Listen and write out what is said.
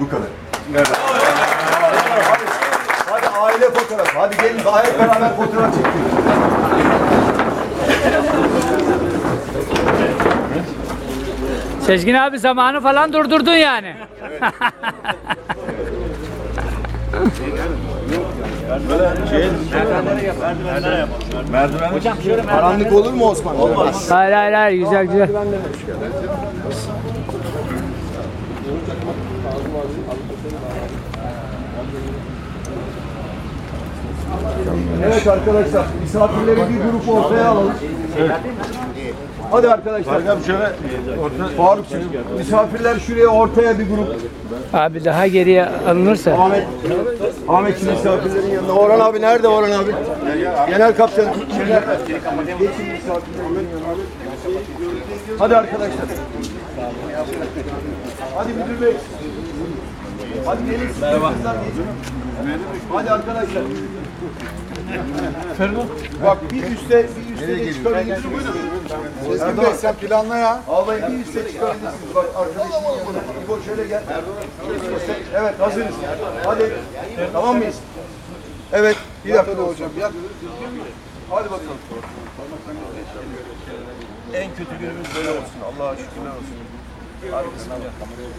Bu kadar. Evet. Hadi, hadi aile fotoğrafı. Hadi gelin hep beraber fotoğraf çekiyoruz. Sezgin abi zamanı falan durdurdun yani. Böyle şey, merdivenlere yapalım. Karanlık olur mu Osman? Olmaz. Hayır hayır hayır güzel güzel. Evet arkadaşlar, misafirleri bir grup ortaya alalım. Hadi arkadaşlar. şöyle Faruk misafirler şuraya ortaya bir grup. Abi daha geriye alınırsa. Ahmet Ahmet şu misafirlerin yanına. Orhan abi nerede Orhan abi? Genel kaptan. Geçin misafirlerin yanına. Hadi arkadaşlar. Hadi müdür bey. Hadi gelin. Merhaba. Hadi arkadaşlar. Bak bir üste bir üste de çıkabilirsiniz. Sezgin Bey sen planla ya. Vallahi bir üste çıkabilirsiniz. Bak arkadaşın yanına. İbo şöyle gel. Evet hazırız. Hadi. Tamam mıyız? Evet. Bir dakika hocam. Bir dakika. Hadi bakalım. En kötü günümüz böyle olsun. Allah'a şükürler olsun. Harikasın.